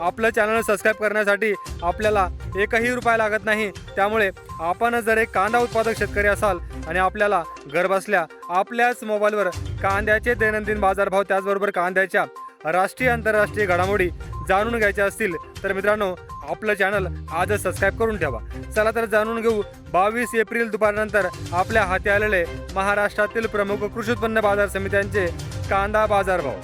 आपलं channel subscribe करण्यासाठी आपल्याला एकही रुपया लागत नाही. त्यामुळे आपण जर एक कांदा उत्पादक शेतकरी असाल आणि आपल्याला घरबसल्या आपल्याच मोबाईलवर कांद्याचे दैनंदिन बाजारभाव त्याचबरोबर कांद्याच्या राष्ट्रीय आंतरराष्ट्रीय घडामोडी जाणून घ्यायच्या असतील तर मित्रांनो आपलं चॅनल आजच सबस्क्राईब करून ठेवा. चला तर जाणून घेऊ बावीस एप्रिल दुपारनंतर आपल्या हाती आलेले महाराष्ट्रातील प्रमुख कृषी उत्पन्न बाजार समित्यांचे कांदा बाजारभाव.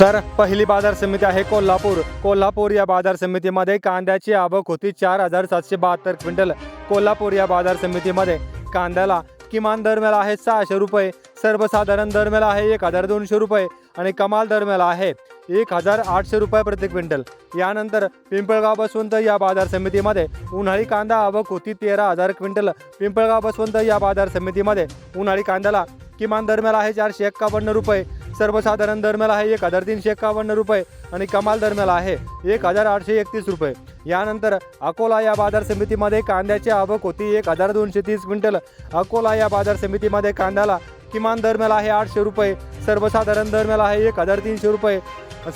तर पहिली बाजार समिती आहे कोल्हापूर. कोल्हापूर या बाजार समितीमध्ये कांद्याची आवक होती चार हजार सातशे बहात्तर क्विंटल. कोल्हापूर या बाजार समितीमध्ये कांद्याला किमान दरम्याला आहे सहाशे रुपये सर्वसाधारण दरम्याला आहे एक हजार दोनशे रुपये आणि कमाल दरम्याला आहे एक हजार आठशे रुपये प्रति क्विंटल. यानंतर पिंपळगाव बसवंत या बाजार समितीमध्ये उन्हाळी कांदा आवक होती तेरा हजार क्विंटल. पिंपळगाव बसवंत या बाजार समितीमध्ये उन्हाळी कांद्याला किमान दरम्याला आहे चारशे एक्कावन्न रुपये सर्वसाधारण दरम्याला आहे एक हजार तीनशे एक्कावन्न रुपये आणि कमाल दरम्याला आहे एक हजार आठशे एकतीस रुपये. यानंतर अकोला या बाजार समितीमध्ये कांद्याची आवक होती एक हजार दोनशे तीस क्विंटल. अकोला या बाजार समितीमध्ये कांद्याला किमान दरम्याला आहे आठशे रुपये. सर्वसाधारण दरम्याला आहे एक हजार तीनशे रुपये.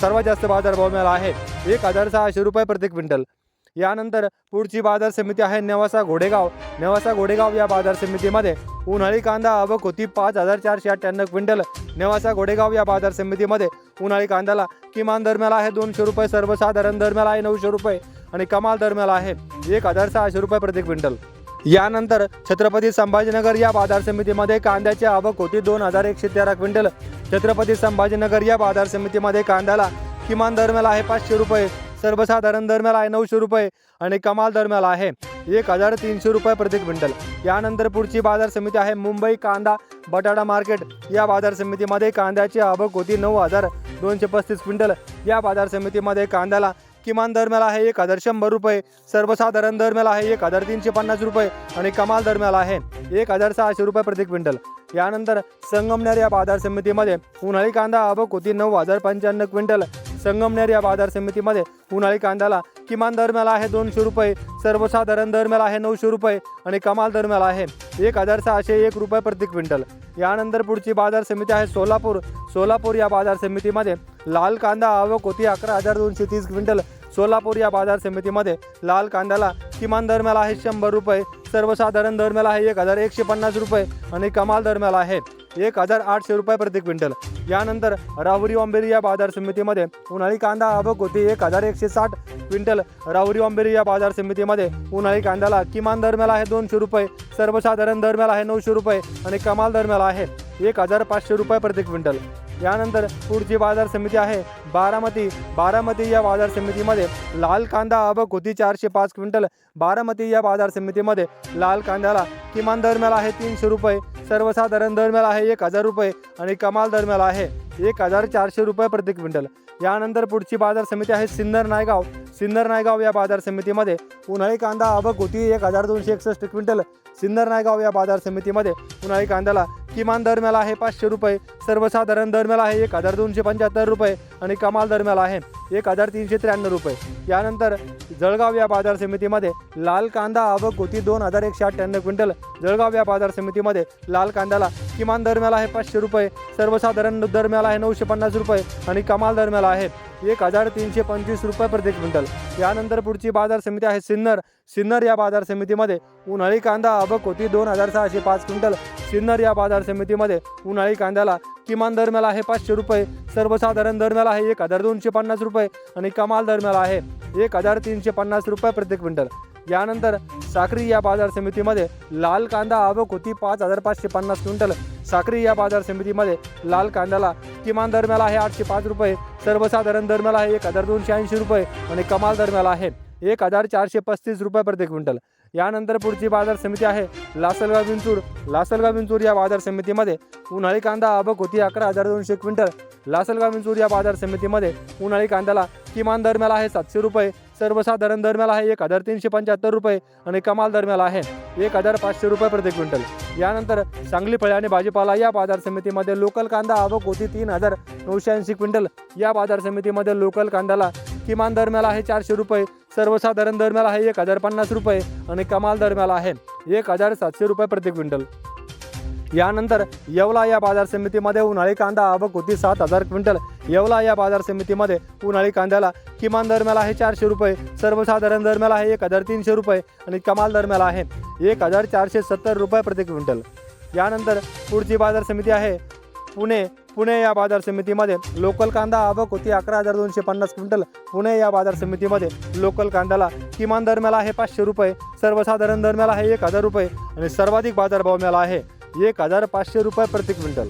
सर्वात जास्त बाजारभाव मिळाला आहे एक हजार सहाशे रुपये प्रति क्विंटल. यानंतर पुढची बाजार समिती आहे नेवासा घोडेगाव. नेवासा घोडेगाव या बाजार समितीमध्ये उन्हाळी कांदा आवक होती पाच हजार चारशे अठ्ठ्याण्णव क्विंटल. नेवासा घोडेगाव या बाजार समितीमध्ये उन्हाळी कांद्याला किमान दरम्याला आहे दोनशे रुपये सर्वसाधारण दरम्याला आहे नऊशे रुपये आणि कमाल दरम्याला आहे एक हजार सहाशे रुपये प्रति क्विंटल. यानंतर छत्रपती संभाजीनगर या बाजार समितीमध्ये कांद्याची आवक होती दोन हजार एकशे तेरा क्विंटल. छत्रपती संभाजीनगर या बाजार समितीमध्ये कांद्याला किमान दरम्याला आहे पाचशे रुपये सर्वसाधारण दरम्याला आहे नऊशे रुपये आणि कमाल दरम्याला आहे. एक हजार तीनशे रुपये प्रति क्विंटल. यानंतर पुढची बाजार समिती आहे मुंबई कांदा बटाटा मार्केट. या बाजार समितीमध्ये कांद्याची आवक होती नऊ हजार दोनशे पस्तीस क्विंटल. या बाजार समितीमध्ये कांद्याला किमान दरम्याला आहे एक हजार शंभर रुपये सर्वसाधारण दरम्याला आहे एक हजार तीनशे पन्नास रुपये आणि कमाल दरम्याला आहे एक हजार सहाशे रुपये प्रति क्विंटल. यानंतर संगमनेर या बाजार समितीमध्ये उन्हाळी कांदा आवक होती नऊ हजार पंच्याण्णव क्विंटल. संगमनेर या बाजार समितीमध्ये उन्हाळी कांद्याला किमान दरम्याला आहे दोनशे रुपये सर्वसाधारण दरम्याला आहे नऊशे रुपये आणि कमाल दरम्याला आहे एक हजार सहाशे एक रुपये प्रति क्विंटल. यानंतर पुढची बाजार समिती आहे सोलापूर. सोलापूर या बाजार समितीमध्ये लाल कांदा आवक होती अकरा हजार दोनशे तीस क्विंटल. सोलापूर या बाजार समितीमध्ये लाल कांद्याला किमान दरम्याला आहे शंभर रुपये सर्वसाधारण दरम्याला आहे एक हजार एकशे पन्नास रुपये आणि कमाल दरम्याला आहे. एक हजार आठशे रुपये प्रति क्विंटल. यानंतर राहुरी ओंबेरी या बाजार समितीमध्ये उन्हाळी कांदा आवक होती एक हजार एकशे साठ क्विंटल. राहुरी वांबेरी या बाजार समितीमध्ये उन्हाळी कांद्याला किमान दरम्याला आहे दोनशे रुपये सर्वसाधारण दरम्याला आहे नऊशे रुपये आणि कमाल दरम्याला आहे एक हजार पाचशे रुपये प्रति क्विंटल. यानंतर पुढची बाजार समिती आहे बारामती. बारामती या बाजार समितीमध्ये लाल कांदा आवक होती चारशे पाच क्विंटल. बारामती या बाजार समितीमध्ये लाल कांद्याला किमान दरम्याला आहे तीनशे रुपये सर्वसाधारण दरम्याला आहे एक हजार रुपये आणि कमाल दरम्याला आहे एक हजार चारशे रुपये प्रति क्विंटल. यानंतर पुढची बाजार समिती आहे सिन्नर नायगाव. सिन्नर नायगाव या बाजार समितीमध्ये उन्हाळी कांदा आवक होती एक हजार दोनशे एकसष्ट क्विंटल. सिन्नर नायगाव या बाजार समितीमध्ये उन्हाळी कांद्याला किमान दरम्याला आहे पाचशे रुपये सर्वसाधारण दरम्याला आहे एक हजार दोनशे पंच्याहत्तर रुपये आणि कमाल दरम्याला आहे एक हजार तीनशे त्र्याण्णव रुपये. यानंतर जळगाव या बाजार समितीमध्ये लाल कांदा आवक होती दोन हजार एकशे अठ्ठ्याण्णव क्विंटल. जळगाव या बाजार समितीमध्ये लाल कांद्याला किमान दरम्याला आहे पाचशे रुपये सर्वसाधारण दरम्याला आहे नऊशे पन्नास रुपये आणि कमाल दरम्याला आहे एक हजार तीनशे पंचवीस रुपये प्रति क्विंटल यानंतर पुढची बाजार समिती आहे सिन्नर. सिन्नर या बाजार समितीमध्ये उन्हाळी कांदा आवक होती दोन हजार सहाशे पाच क्विंटल. सिन्नर या बाजार समितीमध्ये उन्हाळी कांद्याला किमान दरम्याला आहे पाचशे रुपये सर्वसाधारण दरम्याला आहे एक हजार दोनशे पन्नास रुपये आणि कमाल दरम्याला आहे एक हजार तीनशे पन्नास रुपये प्रति क्विंटल यानंतर साक्री या बाजार समितीमध्ये लाल कांदा आवक होती पाच हजार पाचशे पन्नास क्विंटल. साक्री या बाजार समितीमध्ये लाल कांद्याला किमान दरम्याला आहे आठशे पाच रुपये. सर्वसाधारण दरम्याला आहे एक हजार दोनशे ऐंशी रुपये आणि कमाल दरम्याला आहे. एक हजार चारशे पस्तीस रुपये प्रति क्विंटल. यानंतर पुढची बाजार समिती आहे लासलगाव विंचूर. लासलगाव विंचूर या बाजार समितीमध्ये उन्हाळी कांदा आवक होती अकरा हजार दोनशे क्विंटल. लासलगाव विंचूर या बाजार समितीमध्ये उन्हाळी कांद्याला किमान दरम्याला आहे सातशे रुपये सर्वसाधारण दरम्याला आहे एक हजार तीनशे पंच्याहत्तर रुपये आणि कमाल दरम्याला आहे एक हजार पाचशे रुपये प्रति क्विंटल. यानंतर सांगली फळे आणि भाजीपाला या बाजार समितीमध्ये लोकल कांदा आवक होती तीन हजार नऊशे ऐंशी क्विंटल. या बाजार समितीमध्ये लोकल कांद्याला किमान दरम्याला आहे चारशे रुपये सर्वसाधारण दरम्याला आहे एक हजार पन्नास रुपये आणि कमाल दरम्याला आहे एक हजार सातशे रुपये प्रति क्विंटल. यानंतर येवला या बाजार समितीमध्ये उन्हाळी कांदा आवक होती सात हजार क्विंटल. येवला या बाजार समितीमध्ये उन्हाळी कांद्याला किमान दरम्याला आहे चारशे रुपये सर्वसाधारण दरम्याला आहे एक हजार तीनशे रुपये आणि कमाल दरम्याला आहे एक हजार चारशे सत्तर रुपये प्रति क्विंटल. यानंतर पुढची बाजार समिती आहे पुणे पुणे या बाजार समितीमध्ये लोकल कांदा आवक होती अकरा हजार दोनशे पन्नास क्विंटल. पुणे या बाजार समितीमध्ये लोकल कांद्याला किमान दरम्याला आहे पाचशे रुपये सर्वसाधारण दरम्याला आहे एक हजार रुपये आणि सर्वाधिक बाजारभाव मिळाला आहे एक हजार पाचशे रुपये प्रति क्विंटल.